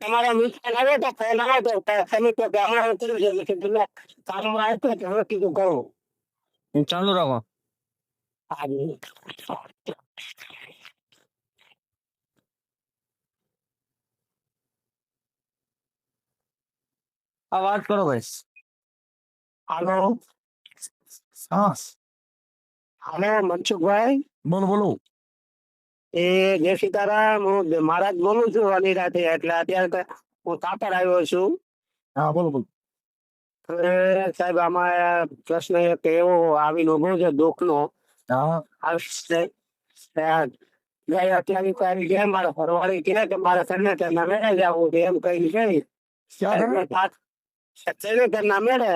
તમારા મિત્ર આવ્યો તો ફોન આવ્યો તો તે તમે તો કે હમણાં હું કર્યું છે મેં કીધું લે તારું આવ્યો તો કે હવે કીધું કરું હું ચાલુ રાખો હા જી. આ વાત કરો ભાઈ હાલો હા હાલો મનસુખભાઈ? બોલો બોલો. એ જય સીતારામ હું મહારાજ બોલું છું અનિરાતે એટલે અત્યારે હું કાપડ આવ્યો છું. હા બોલો બોલો. સાહેબ આમાં પ્રશ્ન એક એવો આવીને ઊભો છે દુઃખનો. ગઈ અત્યારે કોઈ આવી ગયા મારા ફરવાળી કે મારે સન્નેતરના મેળે જવું છે એમ કઈ ગઈ ક્યાં સન્નેતરના મેળે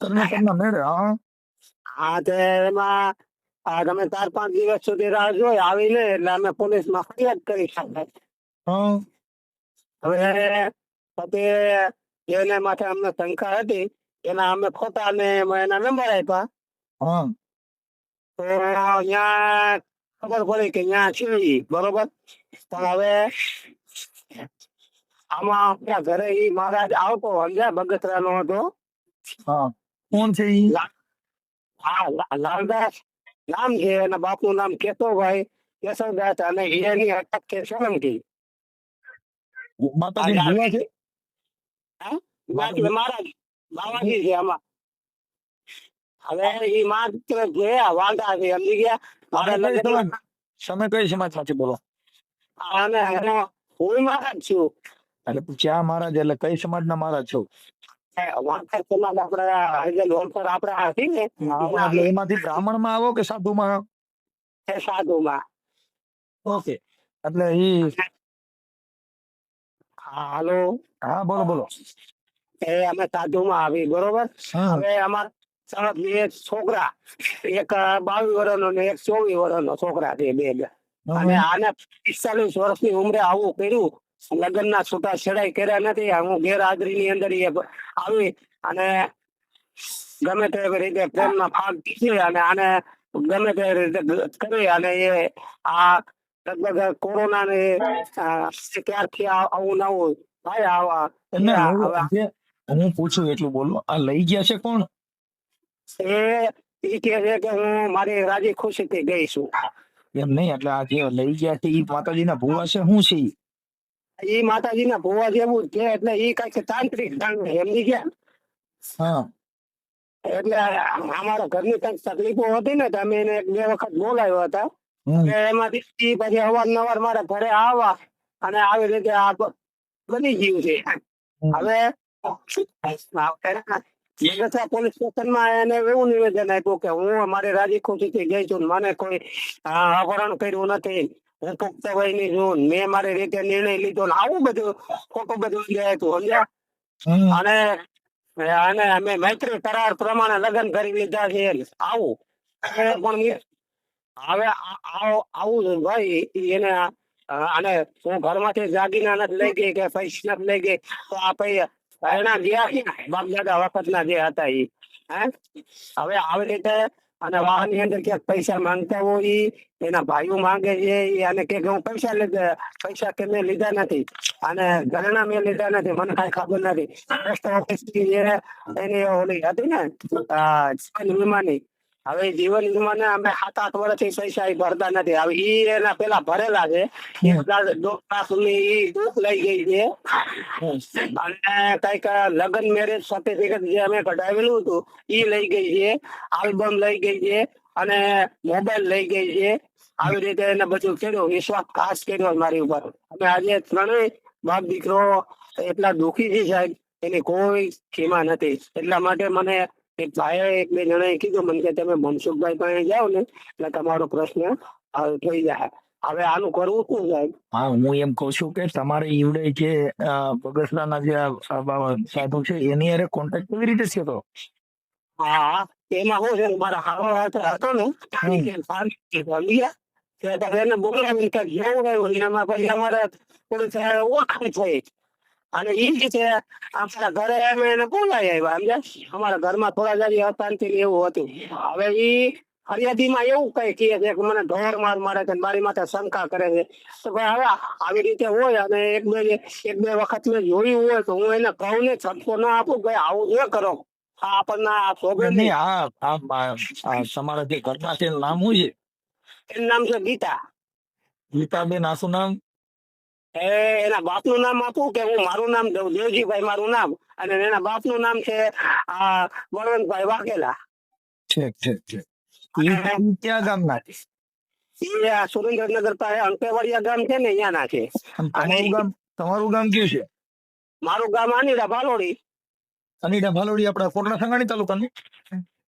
તમને તમને મેળે હા? હા તે એમાં આ તમે ચાર પાંચ દિવસ સુધી રાહ જોઈ આવી લે એટલે અમે પોલીસમાં ફરિયાદ કરી શકાય હવે પછી જેને માથે અમને શંકા હતી એના અમે ફોટા ને એના નંબર આપ્યા. તો અહીંયા ખબર પડી કે ત્યાં છે બરોબર? પણ હવે આમાં ઘરે મહારાજ આવતો સમજ્યા? બગસરા નો હતો. હા કોણ છે ઈ હા લાલદાસ નામ છે એના બાપુનું નામ કેતોભાઈ કેશવદાસ અને એની અટક છે સોલંકી માતાજી ભૂલા છે મહારાજ બાવાજી છે આમાં હવે ઈ માત્ર ગયા વાંધા છે સમજી ગયા મારા તમે કઈ સમાજ સમાજ સાચી બોલો અને હું મહારાજ છું એટલે ક્યાં મહારાજ એટલે કઈ સમાજના મહારાજ છો ને એમાંથી બ્રાહ્મણમાં આવો કે સાધુ માં એ સાધુમાં. ઓકે એટલે ઈ હા હાલો. હા બોલો બોલો. એ અમે સાધુમાં આવી બરોબર? હવે અમારા બે છોકરા એક બાવીસ વર્ષ નો એક ચોવીસ વર્ષનો છોકરા છે બે બે અને આને પિસ્તાલીસ વર્ષની ઉંમરે આવું કર્યું લગ્નના છૂટા છેડાઈ કર્યા નથી. હું ગેરહાજરીની અંદર એ આવી અને ગમે તે રીતે પ્રેમના ભાગ છે અને આને ગમે તે રીતે કરી અને એ આ લગભગ કોરોના ને ત્યારથી આવું નવું ભાઈ આવા હું પૂછું એટલું બોલો આ લઈ ગયા છે કોણ? એ એ કહે છે કે હું મારી રાજી ખુશીથી ગઈ છું. એમ નહીં એટલે આ જે લઈ ગયા છે ઈ માતાજીના ભુવા છે શું છે ઈ માતાજીના ભોવા જેવું છે એટલે ઈ કંઈક તાંત્રિક સમજી ગયા એટલે અમારા ઘરની કંઈક તકલીફો હતી ને તમે એને એક બે વખત બોલાવ્યો હતા. એમાંથી પછી અવારનવાર મારા ઘરે આવવા અને આવી રીતે આ બની ગયું છે. હવે પોલીસ સ્ટેશનમાં એને એવું નિવેદન આપ્યું કે હું અમારી રાજી ખુશીથી ગઈ છું ને મને કોઈ અપહરણ કર્યું નથી. હું પુખ્ત વયની છું મેં મારી રીતે નિર્ણય લીધો ને આવું બધું ખોટું બધું હતું સમજ્યા. અને અને અમે મૈત્રી કરાર પ્રમાણે લગ્ન કરી લીધા છે આવું. પણ હવે આવું ભાઈ એને અને હું ઘરમાંથી જાગીના નથી લઈ ગઈ કે પૈસા નથી લઈ ગઈ. તો આ પૈ એના ગયા બાપ દાદા વખતના જે હતા એ હવે આવી રીતે અને વાહનની અંદર ક્યાંક પૈસા માંગતા હોય એ એના ભાઈઓ માંગે છે અને કે હું પૈસા લીધા પૈસા કે મેં લીધા નથી. અને ઘરેણા મેં લીધા નથી, મને કઈ ખબર નથી. પોસ્ટ ઓફિસ એની ઓલી હતી ને વીમાની હવે જીવન વીમાને અમે સાત આઠ વર્ષથી પૈસા ભરતા નથી. હવે ઈ એના પેલા ભરેલા છે. સુધી ઈ લઈ ગઈ છે. અને કંઈક લગ્ન મેરેજ સર્ટિફિકેટ જે અમે કઢાવેલું હતું ઈ લઈ ગઈ છે. આલ્બમ લઈ ગઈ છે. અને મોબાઈલ લઈ ગઈ છે. આવી રીતે એને બધું કર્યું. વિશ્વાસ ખાસ કર્યો મારી ઉપર. અમે આજે ત્રણેય બાપ દીકરો એટલા દુઃખી છે સાહેબ. એની કોઈ સીમા નથી. એટલા માટે મને એક ભાઈએ એક બે જણાએ કીધું મને કે તમે મનસુખભાઈ પાસે જાઓ ને એટલે તમારો પ્રશ્ન હલ થઈ જાય. હવે આનું કરવું શું સાહેબ? હા હું એમ કઉ છું કે તમારે ઈવડે જે બગસરાના જે સાધુ છે એની અરે કોન્ટેક્ટ કેવી રીતે થયો હતો? હા એમાં શું છે મારા હારો હાથ હતો ને એને બોલાવી કે જેવું રહ્યું એમાં પછી અમારે થોડી ઓળખાણ થઈ. અને એ છે અમારા ઘરે અમે એને બોલાવી આવ્યા સમજ્યા? અમારા ઘરમાં થોડા જારી અશાંતિ એવું હતું. હવે એ ફરિયાદીમાં એવું કઈ કહે છે કે મને ઢોર માર મારે છે મારી માથે શંકા કરે છે. તો ભાઈ હવે આવી રીતે હોય અને એક બે એક બે વખત મેં જોયું હોય તો હું એને કહું ને છટકો ના આપું કે આવું ન કરો. આ આપણને આ શોભે નહીં આ તમારા જે ઘરના છે નામ શું છે? એનું નામ છે ગીતા. ગીતાબેન આ શું નામ? એ એના બાપનું નામ આપું કે હું મારું નામ દઉં દેવજીભાઈ મારું નામ. અને એના બાપનું નામ છે આ બળવંતભાઈ વાઘેલા. ઠીક ઠીક ઠીક. ક્યાં ગામના છે? એ આ સુરેન્દ્રનગર પાસે અંકેવાડિયા ગામ છે ને અહીંયાના છે. અને તમારું ગામ તમારું ગામ કયું છે? મારું ગામ આનીડા ભાલોડી. અનીડા ભાલોડી આપડા કોટડા સંગાણી તાલુકાનું?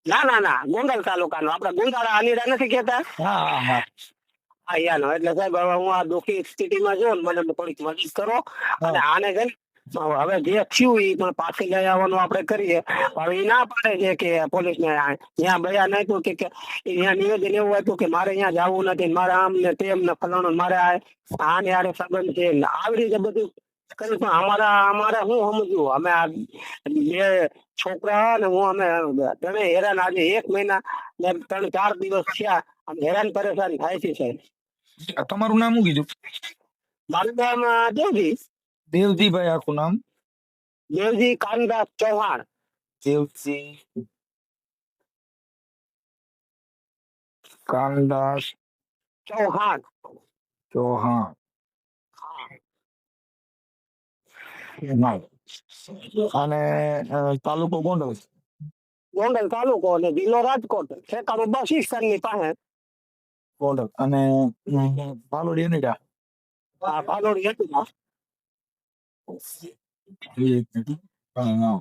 ના ના ના ગોંડલ તાલુકાનો. આપણે ગોંડાળા આનીડા નથી કહેતા. હા હા હા. અહીંયાનો એટલે સાહેબ હવે હું આ દુઃખી સ્થિતિમાં છું ને મને થોડીક મદદ કરો. અને આને છે હવે જે થયું એ પણ પાછી લઈ આવવાનું આપણે કરીએ. હવે એ ના પાડે છે કે પોલીસ ને ત્યાં બયા નહીં તો કે અહીંયા નિવેદન એવું હતું કે મારે અહીંયા જવું નથી મારે આમ ને તેમ ને ફલાણું મારે આ આને આરે સંબંધ છે આવી રીતે બધું કર્યું. પણ અમારા અમારે હું સમજવું? અમે આ બે છોકરા ને હું અમે તમે હેરાન આજે એક મહિના ને ત્રણ ચાર દિવસ થયા. આમ હેરાન પરેશાન થાય છે સાહેબ. તમારું નામ શું કીધું? મારું નામ દેવજી. દેવજીભાઈ આખું નામ? દેવજી કાનદાસ ચૌહાણ. દેવજી. કાનદાસ ચૌહાણ. ચૌહાણ. અને તાલુકો ગોંડલ ગોંડલ તાલુકો અને જિલ્લો રાજકોટ. ઠેકાણું બસ સ્ટેશનની પાસે. ગોંડલ અને ભાલોડી અનીડા આ ભાલોડી હતું ને. એક મિનિટ. હા, હા.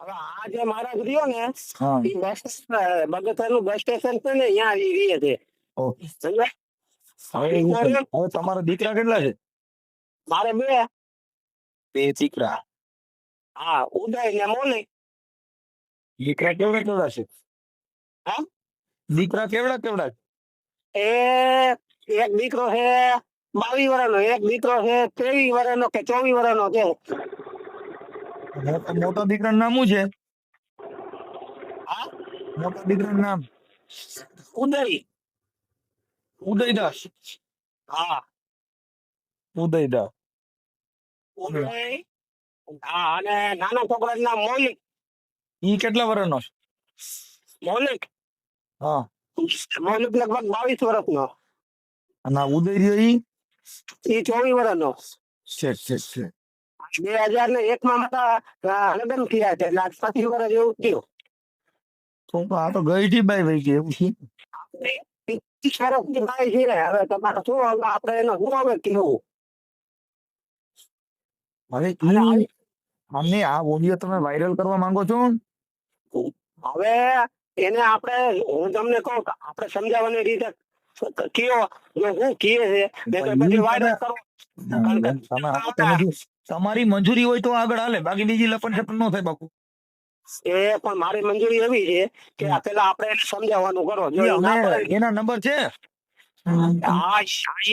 હવે આ જે મહારાજ રહ્યો ને એ બસ બગસરાનું બસ સ્ટેશન છે ને અહીંયા ઈ રહે છે હવે એવું છે. હવે તમારા દીકરા કેટલા છે મારે બે બે દીકરા હા ઉદય ને મોલી દીકરા કેવડા કેવડા છે હા? દીકરા કેવડા કેવડા એ એક દીકરો છે બાવીસ વર્ષનો એક દીકરો છે ત્રેવીસ વર્ષનો કે ચોવીસ વર્ષનો છે. મોટા દીકરાનું નામ શું છે? હા? મોટા દીકરાનું નામ? ઉદય. ઉદયદાસ. હા. ઉદયદાસ. ઉદય. હા અને નાના છોકરાનું નામ મૌલિક. ઈ કેટલા વર્ષનો છે? મૌલિક. હા. મૌલિક લગભગ બાવીસ વર્ષનો. અને ઉદય રહ્યો ઈ? એ ચોવીસ વર્ષનો. છે છે છે બે હજાર ને એક માં મારા લગ્ન થયા છે એટલે આજ વર્ષ એવું થયું. તો તો આ તો ગઈ થી બાઈ વહી એવું છે? પચીસ છે હવે તમારે શું હવે આપણે એનો શું હવે કેવું હવે આમને આ ઓડિયો તમે વાયરલ કરવા માંગો છો? હવે એને આપણે હું તમને કહું કે આપણે સમજાવવાની રીતે કયો જો હું કીએ છે ને તો પછી વાયરલ કરો. તમારી મંજૂરી હોય તો આગળ હાલે બાકી બીજી લપન છપન ન થાય બાપુ. એ પણ મારી મંજૂરી એવી છે કે આ પેલા આપણે એને સમજાવવાનું કરો જો એના નંબર છે? હા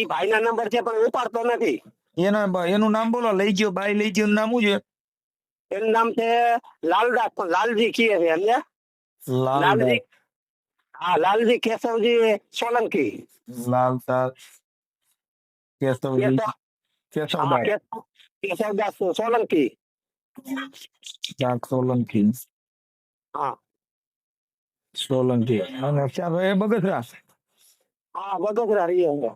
ભાઈ ના નંબર છે પણ ઉપાડતો નથી. એના એનું નામ બોલો લઈ ગયો ભાઈ લઈ ગયો નામ શું છે? એનું નામ છે લાલદાસ પણ લાલજી કીએ છે સમજ્યા લાલજી હા લાલજી કેશવજી સોલંકી લાલદાસ કેશવજી કેશવ- કેશવદાસ સોલંકી સોલંકી હા સોલંકી અને ચાલો એ બગસરા હા બગસરા રહીએ છે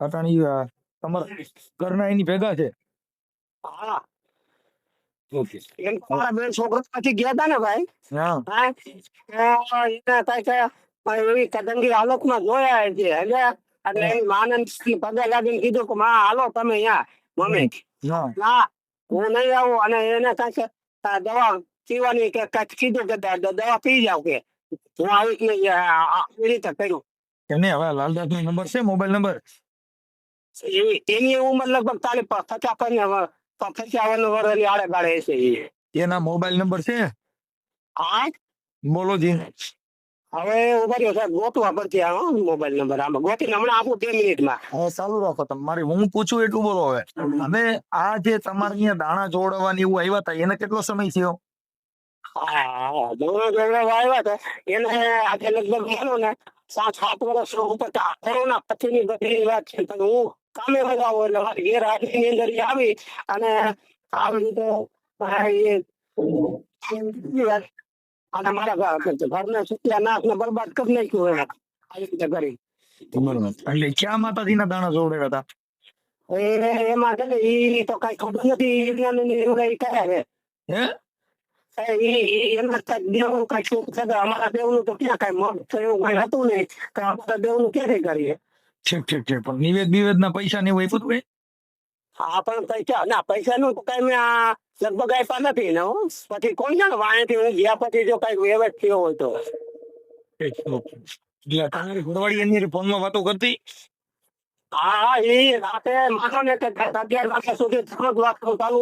અટાણી તમારા ઘરના એની ભેગા છે હા ઓકે. એમ મારા બેન છોકરો પછી ગયા હતા ને ભાઈ? હા. એને કઈ એવી કદંગી હાલતમાં જોયા છે. એટલે એટલે એની માને પગે લાગીને કીધું કે માં હાલો તમે અહીંયા મમ્મી. ના હું નહીં આવું. અને એને કઈ દવા પીવાની કે કંઈક કીધું કે દવા પી જાવ કે. હું આવી નહીં આવી રીતે કર્યું. એમને હવે લાલદાસ નો નંબર છે મોબાઈલ નંબર? એની ઉંમર લગભગ તાલી પચાસ પંચાવન વર્ષની આડે ગાળે છે એ. એના મોબાઈલ નંબર છે? હા? બોલો જી. હવે ઊભા રહ્યો સાહેબ ગોતવા પડશે આ મોબાઈલ નંબર આમાં. ગોતીને હમણાં આપું બે મિનિટમાં. હવે ચાલુ રાખો તમે. હું પૂછું એટલું બોલો હવે. હવે આ જે તમારે અહીંયા દાણા જોડવાની એવું આવ્યા હતા એને કેટલો સમય થયો? હા આવ્યા હતા એને આજે લગભગ માનો ને સાત સાત વર્ષ ઉપર કોરોના પછીની બધી વાત છે. પણ હું કામે વધાવો એટલે મારી ઘેર અંદર આવી અને આવી રીતે અને મારા ઘર- ઘરના સુત્યા નાશ ને બરબાદ કરી નાખ્યું હોય આવી રીતે કરી. એટલે ક્યાં માતાજીના દાણા જોડાયા હતા? એમાં છે ને ઈ તો કઈ ખબર નથી ઈ વિજ્ઞાનની એવું કઈ કરે છે. એના દેવનું કાંઈ શું અમારા દેવનું તો ક્યાં કઈ મોઢ થયું કાંઈ હતું નહીં તો અમારા દેવનું ક્યાંથી કરીએ? ઠીક ઠીક ઠીક પણ નિવેદ બિવેદ ના પૈસા ને એવું આપ્યું હા પણ પૈસા ના પૈસા નું કઈ મેં લગભગ આપ્યા નથી ને પછી કોણ ને વાણેથી હું ગયા પછી જો કઈ વ્યવહાર થયો હોય તો. એટલે તમારી ઘરવાળી એની ફોનમાં વાતો કરતી? હા હા એ રાતે માનો ને કે અગિયાર વાગ્યા સુધી ત્રણ જ ચાલુ ચાલુ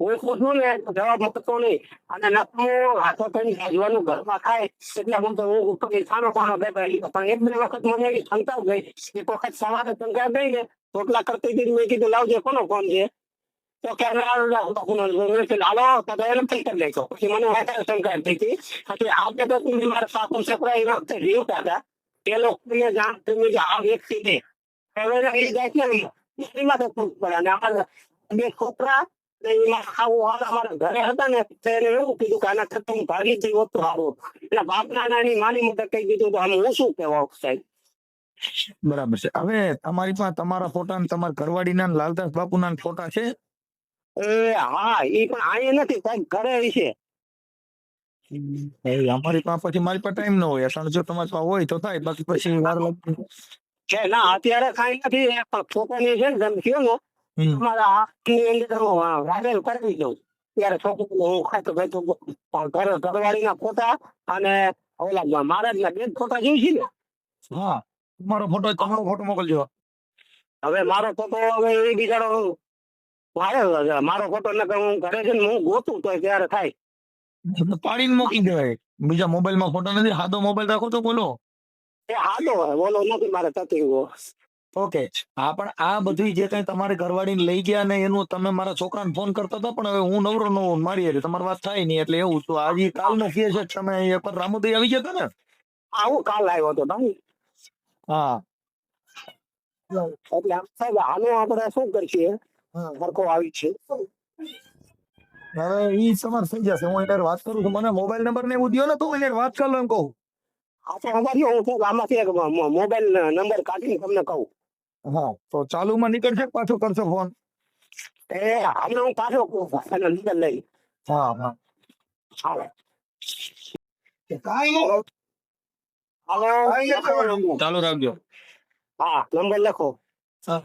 હોય હું પૂછું ને તો જવાબ મળતો નહીં. અને નકરું હાથો કરી રાજવાનું ઘરમાં ખાય એટલે હું તો હું ઉપર ખાનો પાનો દેખાય પણ એક બે વખત મને એવી શંકા ગઈ એક વખત સવારે શંકા ગઈ ને રોટલા કરતી હતી મેં કીધું લાવજે કોનો ફોન છે? તો કે હાલો તો એને પૈ કરી લેજો પછી મને વધારે શંકા થઈ હતી. પછી આજે તો તમે મારા સાસુ છોકરા એ વખતે જીવતા હતા. એ લોકોને જાણ તમે કે આ વ્યક્તિ છે. હવે એ જાય છે ને, એમાં તો ખુશ પડે. અને અમારા બે છોકરા ને એમાં આવું હાલ અમારા ઘરે હતા ને એને એવું કીધું કે આના કરતા હું ભાગી જઈ હોત સારું એટલે બાપના નાની માની મોટે કહી દીધું તો આમ હું શું કહેવા સાહેબ બરાબર છે. હવે તમારી પાસે તમારા ફોટા ને તમારા ઘરવાળીના લાલદાસ બાપુના ફોટા છે? એ હા એ પણ આય નથી સાહેબ ઘરે છે. અમારી પાસે પછી મારી પાસે ટાઈમ ન હોય. અસણ જો તમારી પાસે હોય તો થાય બાકી પછી વાર લાગે છે ના અત્યારે કાંઈ નથી પણ છોકરાની છે ને તમે કહો ને હમ. તમારા હાથની અંદર હું વાયરલ કરી દઉં ત્યારે છોકરું હું ખાતો ખાતો ઘર ઘરવાળીના ફોટા અને ઓલા મહારાજના બે ફોટા જોઈ ને? હા. તમારો ફોટો તમારો ફોટો મોકલજો. હવે મારો ફોટો હવે એ બિચારો વાયરલ મારો ફોટો એટલે હું ઘરે છે હું ગોતું તો ત્યારે થાય. પાડીને મૂકી દેવાય. બીજા મોબાઈલમાં ફોટો નથી. સાદો મોબાઈલ રાખો તો બોલો. એ હાલો બોલો નથી મારે તતીંગો ઓકે હા પણ આ બધું જે કઈ તમારે ઘરવાળીને લઈ ગયા ને એનું તમે મારા છોકરાને ફોન કરતા હતા પણ હવે હું નવરો નવો મારી હતી તમારી વાત થાય નહીં એટલે એવું તો આજે કાલનો કેસ છે તમે એક પર રામોદય આવી ગયા હતા ને? આવું કાલ આવ્યો હતો તમે? હા. એટલે આમ સાહેબ આનું આપણે શું કરીએ? સરખો આવી છે. હવે ઈ સમર થઈ જશે. હું એને વાત કરું છું. મને મોબાઈલ નંબર ને એવું દો ને તો એને વાત કરી લો એમ કહું. આ તો અમારી હું આમાંથી એક મોબાઈલ નંબર કાઢીને તમને કહું. હા તો ચાલુમાં નીકળશે કે પાછો કરશો ફોન એ હમણાં હું પાછો એનો નંબર લઈ હા હા હાલો કાઈ નહીં. હાલો ચાલુ રાખજો હા નંબર લખો હા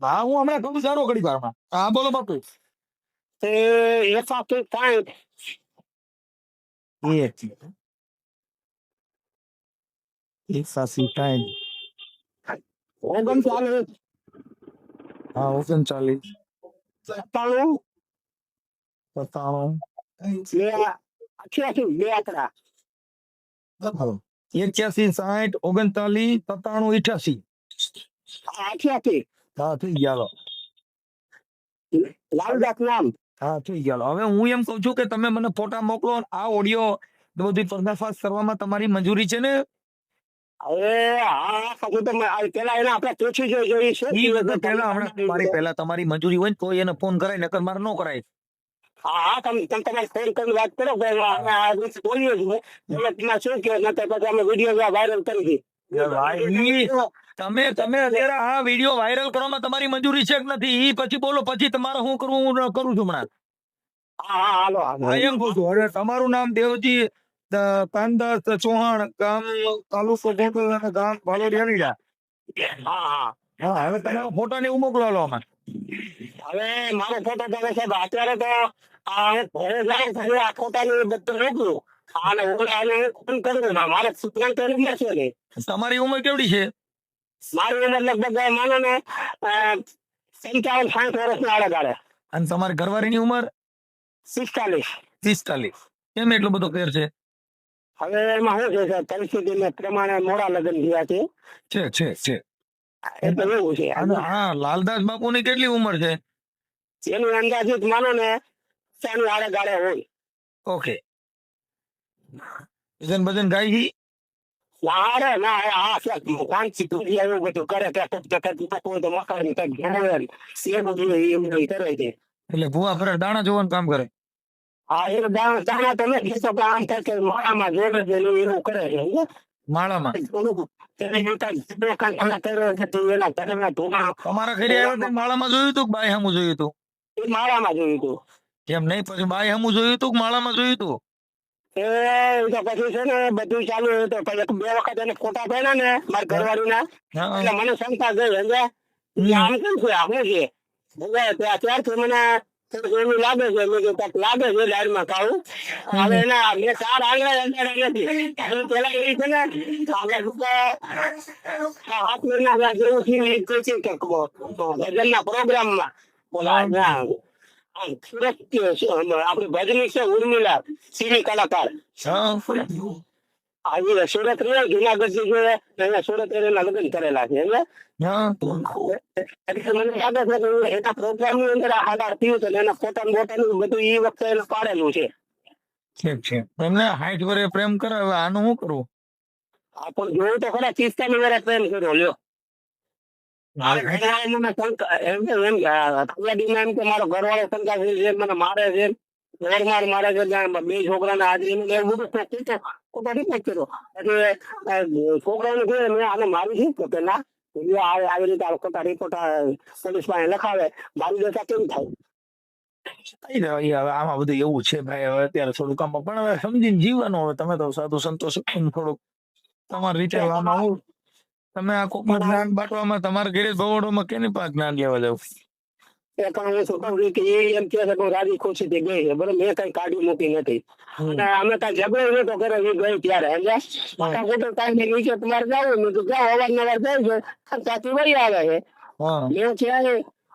હા હું હમણાં ઘણું સારો ઘડી વારમાં હા બોલો બાપુ એક સાથે સાઠ એક એક સાસી ટાઈમ ઓગણચાલીસ. હા ઓગણચાલીસ. સત્તાણું. સત્તાણું. એક્યાસી સાઠ ઓગણચાલીસ સત્તાણું અઠ્યાસી. અઠ્યાસી. હા થઈ ગયા લો. લાલદાસ નામ. હા થઈ ગયા હવે હું એમ કઉ છું કે તમે મને ફોટા મોકલો આ ઓડિયો બધી પર્દાફાશ કરવામાં તમારી મંજૂરી છે ને? હવે હા કશું તો પેલા એને આપણે પૂછી જોઈ જોઈ છે ઈ વખત પહેલા હમણાં મારી પહેલા તમારી મંજૂરી હોય ને તો એને ફોન કરાય નકર મારે ન કરાય. હા હા તમે તમે તમારે ફોન કરીને વાત કરો કે આ રીતે બોલ્યો છું એટલે તમે શું કહો નકર પછી અમે વીડિયો વાયરલ કરી દી તમે તમે અત્યારે આ વીડિયો વાયરલ કરવામાં તમારી મંજૂરી છે કે નથી? ઈ પછી બોલો પછી તમારે શું કરવું હું કરું છું હમણાં. હા હા હાલો હા, એમ કહું છું હવે તમારું નામ દેવજી અ, પાનદાસ ચૌહાણ ગામ તાલુકો ગોંડલ અને ગામ ભાલોડિયા હા હા. હા હવે તમે ફોટા ને મોકલો લો અમે હવે મારો ફોટો તમે સાહેબ અત્યારે તો આ ઘરે જાય ઘરે આ ફોટાનું બધું રોકલું અને હું આને ફોન કરું મારે સૂચના કરી છે ને. તમારી ઉંમર કેવડી છે? મારી ઉંમર લગભગ માનો ને પંચાવન સાઠ વર્ષના આડે ગાળે અને તમારી ઘરવાળીની ઉંમર? પિસ્તાલીસ. પિસ્તાલીસ. કેમ એટલો બધો ફેર છે? હવે એમાં શું છે સાહેબ પરિસ્થિતિ પ્રમાણે મોડા લગ્ન થયા છે. છે છે છે. એટલે એવું છે. હા લાલદાસ બાપુની કેટલી ઉંમર છે? એનું અંદાજિત માનો ને સાનું આડે ગાળે હોય. ઓકે. ભજન ભજન ગાય છે લારે ના આ કાંચી તુજી એવું બધું કરે કે હોય તો મકાન તક ઘેરે સે બધું એમ નહીં કરે છે. એટલે ભૂવા ફરે દાણા જોવાનું કામ કરે? હા એ દાણા દાણા તમે કીધો કે આમ થાય કે માળામાં જોડે છે એવું કરે છે માળામાં? તો ઘરે આવ્યા તો માળામાં જોયું હતું બાય હમું જોયું હતું માળામાં જોયું હતું કેમ નહીં? પછી બાય હમું જોયું હતું કે માળામાં જોયું હતું એ તો પછી છે ને બધું ચાલુ તો પછી બે વખત એને ફોટા પડ્યા ને મારા ઘરવાળું ના એટલે મને શંકા ગઈ સમજે આમ કેમ છે? આમ છે ત્યારથી મને એવું લાગે છે મેં કીધું લાગે છે ડાયરીમાં કાળું હવે એના મેં ચાર આંગળા અંગાડા નથી પેલા એવી છે ને હાથ મહિના જેવું પ્રોગ્રામમાં બોલા આપણી ભજની છે ઉર્મિલા સિરી કલાકાર. આવી સુરત રહ્યો જુનાગઢથી જોયે એને સુરત એના લગ્ન કરેલા છે એટલે મને યાદ છે કે એના પ્રોગ્રામની અંદર આ હાલાર થયું એના બધું એ વખતે એને પાડેલું છે ઠીક છે એમને હાઈટ વરે પ્રેમ કરે હવે આનું શું કરવું આ પણ જોયું તો ખરા પિસ્તાલીસ વર્ષ પ્રેમ કર્યો લ્યો મારે ઘરવાળા એમ કે મારો ઘરવાળો છે મને મારે છે ઘરમાર મારા ત્યાં બે છોકરાને હાજરી ને એવું બધું ખોટા રિપોર્ટ કર્યો એટલે છોકરાઓને કહ્યું મેં આને મારું શું તો ના એ આ- આવી રીતે આ ખોટા રિપોર્ટ પોલીસ પાસે લખાવે. મારી દેતા કેમ થાય? આમાં બધું એવું છે ભાઈ હવે અત્યારે થોડું કામ પણ હવે સમજીને જીવવાનું હવે તમે તો સાધુ સંતોષ થોડુંક. તમારી રીતે આમાં તમે આ કોક જ્ઞાન બાટવામાં તમારા ઘરે ભવડોમાં કેની પાસે જ્ઞાન લેવા જાવ? એ પણ હું કહું કે એ એમ કે છે કે રાજી ખુશી થી ગઈ છે. બરોબર મેં કઈ કાઢી મૂકી નથી. અને અમે કઈ ઝઘડો નતો કરે એ ગઈ ત્યારે સમજ્યા? મારા ખોટો ટાઈમ ને નીચે તમારે જાવ મેં તો જાઓ અવારનવાર જાય છે ત્યાંથી વળી આવે છે. મેં છે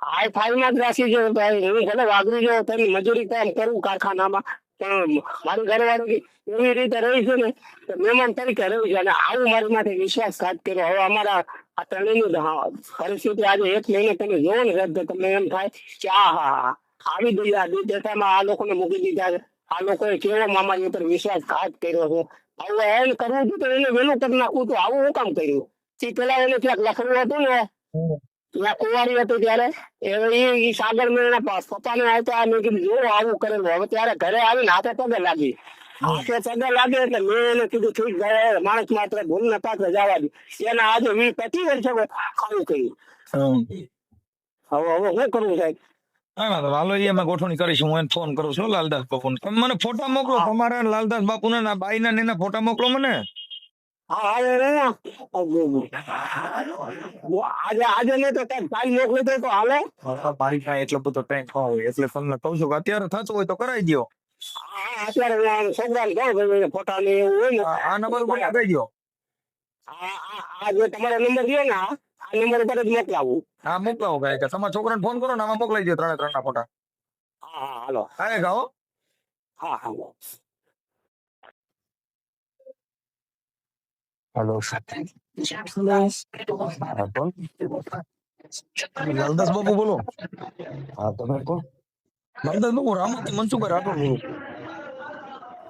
હાઈ ફાઈ માં જ રાખી છે ભાઈ હું ભલે વાગરી ગયો તેની મજૂરી કામ કરું કારખાનામાં. પણ ઘરે વાળું એવી રીતે રહી છે ને મહેમાન તરીકે રહ્યું છે. અને આવું મારી માટે વિશ્વાસઘાત કર્યો. હવે અમારા આ ત્રણેયની પરિસ્થિતિ આજે એક મહિને તમે જોવો ને સાહેબ તમને એમ થાય કે આ હા હા. આવી આ દેખામાં આ લોકોને મૂકી દીધા આ લોકોએ કેવો મામાજી ઉપર વિશ્વાસઘાત કર્યો છે. હવે એમ કરવું હતું તો એને વહેલું કરી નાખવું તો આવું હું કામ કર્યું? તે પેલા એને ક્યાંક લખેલું હતું ને ત્યાં કુંવારી હતી ત્યારે. એ સાગર મેં એના પ- પપ્પાને આવતા મેં કીધું જો આવું કરેલું. હવે ત્યારે ઘરે આવીને હાથે પગે લાગી. હાથે પગે લાગે એટલે મેં એને કીધું ઠીક ભાઈ માણસ માત્ર ભૂલ ને પાત્ર જવા દે. એના આજે વર્ષ હવે કર્યું હવે હવે શું કરવું સાહેબ ના ગોઠવણી કરીશું હું એને ફોન કરું છું લાલદાસ બાપુ તમે મને ફોટા મોકલો તમારા લાલદાસ બાપુ ના બાઈ ના ને એના ફોટા મોકલો મને. એટલો બધો ટાઈમ હોય એટલે તમને કહું છું કે અત્યારે થતું હોય તો કરાવી દો અત્યારે છોકરાને કહું ફોટા ને એવું હોય ને. આ નંબર ઉપર કહી દો આ જે તમારો નંબર ને આ નંબર ઉપર જ મોકલાવું. હા મોકલાવો ભાઈ કે તમારા છોકરાને ફોન કરો ને આમાં મોકલાઈ દો ત્રણે ત્રણ ના ફોટા. હા હા હાલો. હા ગાઓ હા હા હેલો લાલદાસ બાપુ બોલો. હા તમે કોણ? બાપુ રામોથી મનસુખભાઈ રાઠોડ બોલું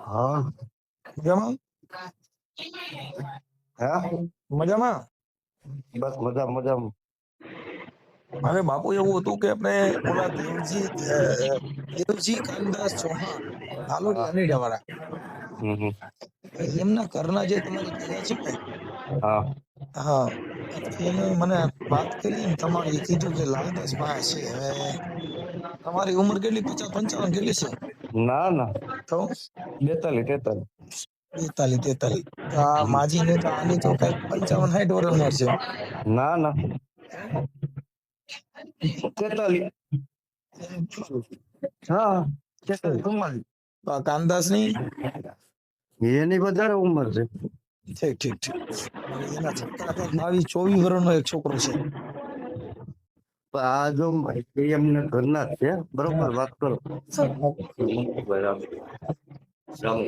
હા મજામાં હા મજામાં બસ મજા મજામાં હવે બાપુ એવું હતું કે આપણે ઓલા દેવજી દેવજી કાનદાસ ચૌહાણ હાલો અનેડા વાળા. એમના ઘરના જે તમારી ઘરે છે ને હા હા એને મને વાત કરી તમારી કીધું કે લાલદાસ ભાઈ છે હવે તમારી ઉંમર કેટલી? પચાસ પંચાવન કેટલી છે? ના ના. તો? બેતાલી તેતાલી બેતાલી તેતાલીસ. આ માજી ને તો આની તો કઈ પંચાવન સાઠ વર્ષ છે. ના ના. તેતાલી હા તેતાલી ચુમ્માલીસ. આ કાનદાસની એની વધારે ઉંમર છે. ઠીક ઠીક ઠીક. એના છોકરા બાવીસ ચોવીસ વર્ષનો એક છોકરો છે. આ જો માહિતી એમને ઘરના છે બરોબર વાત કરો.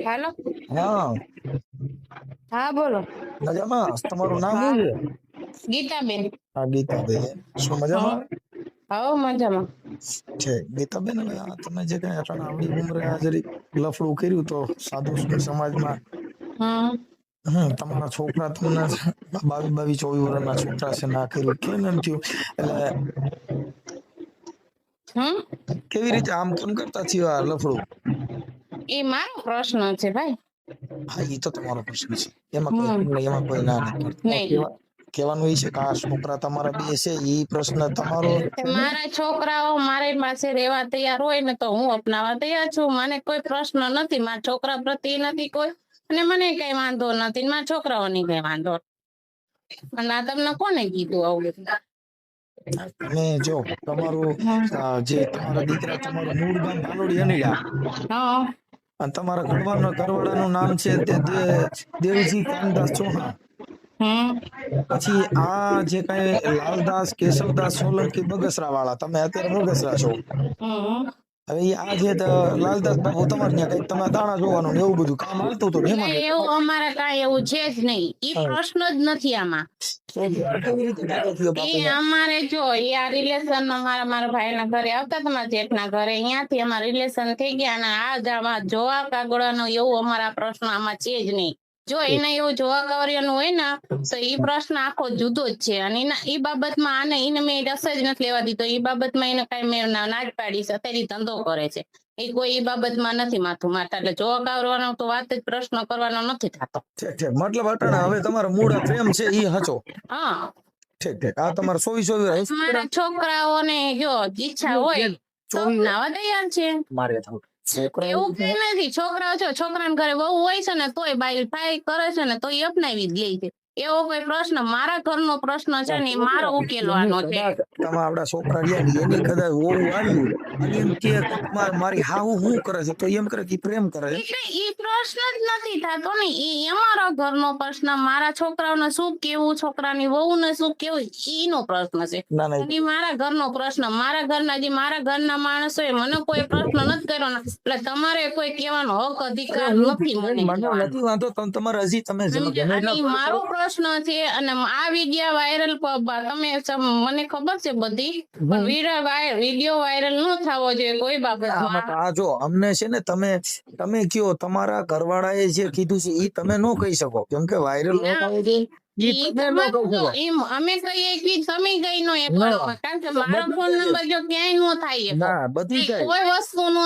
હેલો. હા. હા બોલો. મજામાં? તમારું નામ? શું છે ગીતાબેન. હા ગીતાબેન. શું મજામાં? હો મજામાં. છે ગીતાબેન તમે જે કઈ અટાણે આવડી ઉંમરે આ લફડું કર્યું તો સાધુ સમાજમાં હમ હમ તમારા છોકરા તમને બાવીસ બાવીસ ચોવીસ વર્ષના છોકરા છે ના કર્યું. કેમ એમ થયું? એટલે કેવી રીતે આમ કેમ કરતા થયો આ લફડું? એ મારો પ્રશ્ન છે ભાઈ. હા એ તો તમારો પ્રશ્ન છે. એમાં કોઈ એમાં કોઈ ના નહીં. કહેવા- કહેવાનું એ છે કે આ છોકરા તમારા બે છે એ પ્રશ્ન તમારો મારા છોકરાઓ મારી પાસે રહેવા તૈયાર હોય ને તો હું અપનાવવા તૈયાર છું. મને કોઈ પ્રશ્ન નથી. મારા છોકરા પ્રત્યે નથી કોઈ અને મને કઈ વાંધો નથી ને મારા છોકરાઓને કઈ વાંધો અને આ તમને કોને કીધું આવું અને જો તમારું જે તમારા દીકરા તમારું મૂળ ગામ ભાલોડી અનીડા. અને તમારા ઘરવાળાનું ઘરવાળાનું નામ છે તે દેવજી કાનદાસ ચૌહાણ. પછી આ જે કઈ લાલદાસ કેશવદાસ સોલંકી બગસરા વાળા તમે અત્યારે બગસરા છો. હવે ઈ આ જે ત- લાલદાસ બાપુ તમારે ત્યાં કંઈક તમે દાણા જોવાનું એવું બધું કામ હાલતું હતું ને એવું અમારે કાંઈ એવું છે જ નહીં. એ પ્રશ્ન જ નથી આમાં. એ અમારે જો એ આ રિલેશન મારા મારા ભાઈના ઘરે આવતા તમારા મારા જેઠના ઘરે અહીંયાથી અમારા રિલેશન થઈ ગયા અને આ જ આમાં જોવા કાગળાનો એવું અમારા પ્રશ્ન આમાં છે જ નહીં. જો એને એવું જોવા કાગળિયાનું હોય ને તો એ પ્રશ્ન આખો જુદો જ છે. અને એના એ બાબતમાં આને એને મેં રસ જ નથી લેવા દીધો. એ બાબતમાં એને કઈ મેં ના જ પાડી છે. અત્યારે ધંધો કરે છે. એ કોઈ એ બાબતમાં નથી માથું મારતા. એટલે જોવા કાગળવાનો તો વાત જ પ્રશ્ન કરવાનો નથી થતો. મતલબ અટાણા હવે તમારો મૂળ પ્રેમ છે એ હચો. હા. ઠીક ઠીક. આ તમારે સોવી સોવી મારા છોકરાઓને જો ઈચ્છા હોય તો નાવા તૈયાર છે મારે છોકરા એવું કઈ નથી. છોકરાઓ છો છોકરાને ઘરે બહુ હોય છે ને તોય બાઈ ફાઈ કરે છે ને તોય અપનાવી જ લે છે. એવો કોઈ પ્રશ્ન મારા ઘરનો પ્રશ્ન છે ને મારો ઉકેલવાનો છે. તમે આપડા છોકરા રહ્યા ને એની કદાચ વહુ આવ્યું એમ કે મારી હાહુ હું કરે છે? તો એમ કરે કે પ્રેમ કરે છે. એ પ્રશ્ન જ નથી થતો ને એ અમારો ઘરનો પ્રશ્ન મારા છોકરાઓને શું કેવું છોકરાની વહુને શું કેવું એનો પ્રશ્ન છે. ઈ મારા ઘરનો પ્રશ્ન મારા ઘરના જે મારા ઘરના માણસો મને કોઈ પ્રશ્ન નથી કર્યો એટલે તમારે કોઈ કહેવાનો હક અધિકાર નથી મને નથી વાંધો તમે તમારે હજી તમે મારો પ્રશ્ન છે અને આ વિડિયો વાયરલ તમે મને ખબર છે બધી પણ વિડિયો વાયરલ ન થવો જોઈએ કોઈ બાબત આ જો અમને છે ને તમે તમે કયો તમારા ઘરવાળાએ જે કીધું છે એ તમે ન કહી શકો કેમ કે વાયરલ ન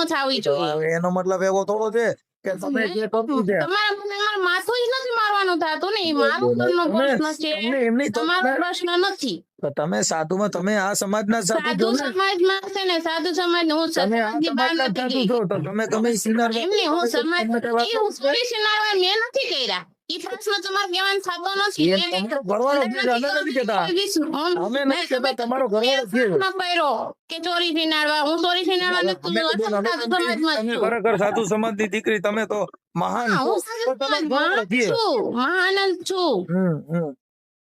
થવી જોઈએ. એનો મતલબ એવો થોડો છે કે તમે જે કહ્યું છે. તમારા તમારે માથું જ નથી મારવાનું થતું ને ઈ મારો પ્રશ્ન છે. તમારો નથી. તો તમે સાધુમાં તમે આ સમાજના ના સાધુ છો સમાજમાં છે ને સાધુ સમાજ હું તમે સમાજની બહાર નથી ગઈ. તો તમે ગમે સિનાર એમને હું સમાજ તમે હું મેં નથી કર્યા. સાધુ દીકરી તમે તો મહાન મહાન છો.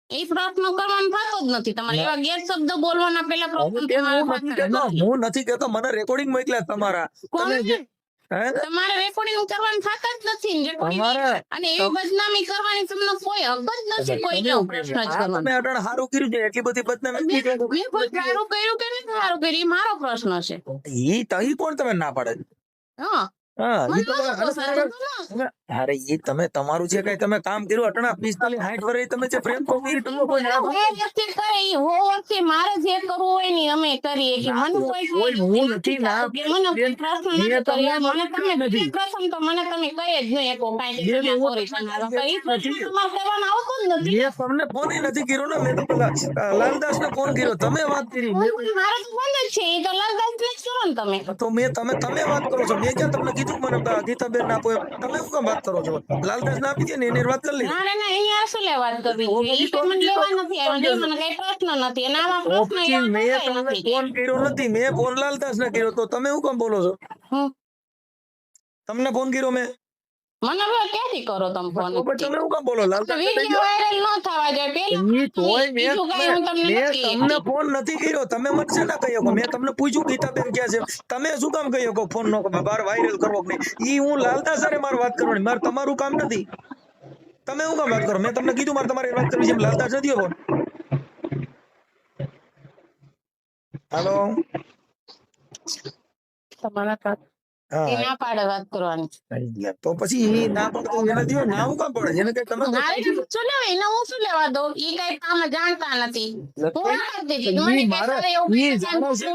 એ પ્રશ્ન કરવાનો થતો જ નથી. તમારે એવા ગેરશબ્દ બોલવાના પેલા પ્રશ્ન હું નથી કહેતો મને રેકોર્ડિંગ મોકલ્યા તમારા. તમારે રેકોર્ડિંગ કરવાનું થતા જ નથી અને એવી બદનામી કરવાની તમને કોઈ હક જ નથી કોઈ પ્રશ્ન જ કરવાનો. તમે અટાણે સારું કર્યું છે એટલી બધી બદનામી મેં મેં કોઈ સારું કર્યું કે સારું કર્યું એ મારો પ્રશ્ન છે. એ તો ઈ કોણ તમે ના પાડે? હા. હા મને ઈ તો નહોતું અરે, ઈ તમે તમારું જે કઈ તમે કામ કર્યું અટણા પિસ્તાલીસ સાઠ વર્ષે તમે જે પ્રેમ કરી તમે કોઈ એ વ્યક્તિ કરે ઈ હો વખતે મારે જે કરવું હોય ને અમે કરીએ કે મને કોઈ કોઈ હું નથી ના મને પ્રશ્ન નથી તમને મને તમે નથી. પ્રશ્ન તો મને તમે કહે જ નહીં શકો કાઈ જે હું. નથી. તમારે કરવાનો આવતો જ નથી. મેં તમને ફોન નથી કર્યો ને મેં તો પેલા લાલદાસ ને ફોન કર્યો. તમે વાત કરી. મારો તો ફોન જ છે. એ તો લાલદાસ ને કરો ને તમે. તો મેં તમે તમે વાત કરો છો. મેં ક્યાં તમને કીધું મને ગીતાબેન આપો તમે શું કામ વાત કરો છો. લાલદાસ ના આપી દે ને એને વાત કરી લે. ના ના અહીંયા શું લેવા કરવી છે એ તો મને લેવા નથી આવ્યો ને મને કઈ પ્રશ્ન નથી. અને આમાં પ્રશ્ન એ મેં ફોન કર્યો નથી મેં ફોન લાલદાસ ને કર્યો. તો તમે હું કેમ બોલો છો? તમને ફોન કર્યો મેં? મને હવે ક્યાંથી કરો તમે ફોન તમે શું કામ બોલો? લાલતા વીડિયો વાયરલ ન થવા જોઈએ પેલા ઈ તોય મેં હું તમને મેં નથી તમને ફોન નથી કર્યો. તમે મને છે ને કહ્યો મેં તમને પૂછ્યું ગીતાબેન ક્યાં છે? તમે શું કામ કહ્યો કે ફોન નો બાર વાયરલ કરવો કે ઈ હું લાલતા સરે મારે વાત કરવાની. મારે તમારું કામ નથી. તમે શું કામ વાત કરો? મેં તમને કીધું મારે તમારી વાત કરવી છે લાલતા નથી ફોન હાલો તમારા કાક હા ના પાડે વાત કરવાની. તો પછી ઈ ના પડતો એને દ્યો ના હું કામ પડે? એને કઈ તમે શું લેવા એને હું શું લેવા કઈ કામ જાણતા નથી. જાણો છે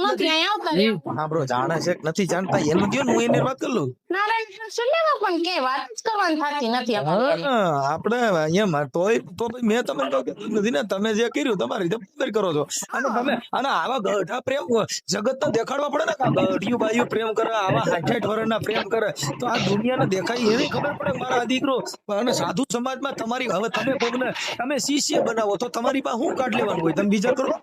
નથી. સાંભળો જાણે છે જાણતા. એનું હું એને વાત કરી. લઉં નારાયણ શું લેવા પણ કે? વાત જ કરવાની થતી નથી અમારી હા, આપણે અહીંયા તોય તો મેં તમને કહ્યું કે નથી તમે જે કર્યું તમારી રીતે કરો છો. તમે અને આવા ગઢા પ્રેમ જગત દેખાડવા પડે ને ગઢિયું બાયું પ્રેમ કરવા આવા વર્ષના પ્રેમ કરે તો આ દુનિયાને દેખાય એવી ખબર પડે મારા દીકરો અને સાધુ સમાજમાં તમારી હવે તમે કોકને તમે શિષ્ય બનાવો તો તમારી પાસે શું કાઢ લેવાનું હોય? તમે બીજા કરો.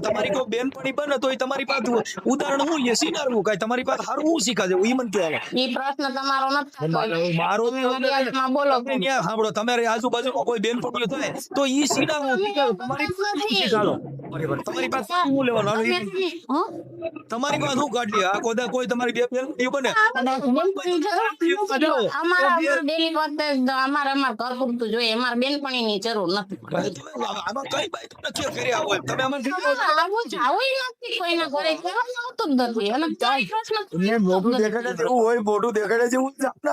તમારી કોઈ બેનપણી બને તો તમારી પાસે ઉદાહરણ હું એ શીનારવું કાંઈ? તમારી પાસે સારું હું શીખાશે એ ઈ મને કહેવાય. ઈ પ્રશ્ન તમારો નથી મારો તમે બોલો સાંભળો? તમારી આજુબાજુમાં કોઈ બેનપણીઓ થાય તો ઈ સીધા. તમારી શીખાડો? તમારી પાસે શું લેવાનું? તમારી પાસે શું કાઢી આ કોઈ કોઈ તમારી બે બને અમારા ડેલી વખતે અમારે અમારા ઘર પૂરતું જોઈએ અમારે બેનપણી ની જરૂર નથી આમાં કઈ બાઈ તમને કે કર્યા હોય તમે આમાં આવું જાવું નથી કોઈના ઘરે આવતું જ નથી અને પ્રશ્ન ને દેખાડે જેવું હોય મોઢું દેખાડે જેવું જ આપણે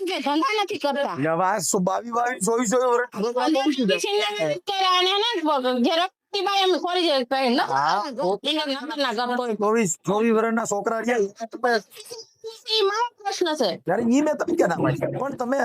કે ધંધા નથી કરતા. નવા સો- બાવી બાવી ચોવીસ ચોવીસ અને વર્ષ પછી કર્યા અને એને જ પગ- જે રખતી બાઈ અમે ખોરી જાય તો એ ન હા. એના નંબરના ગપ હોય. ચોવીસ ચોવીસ વર્ષના છોકરા ના પણ તમે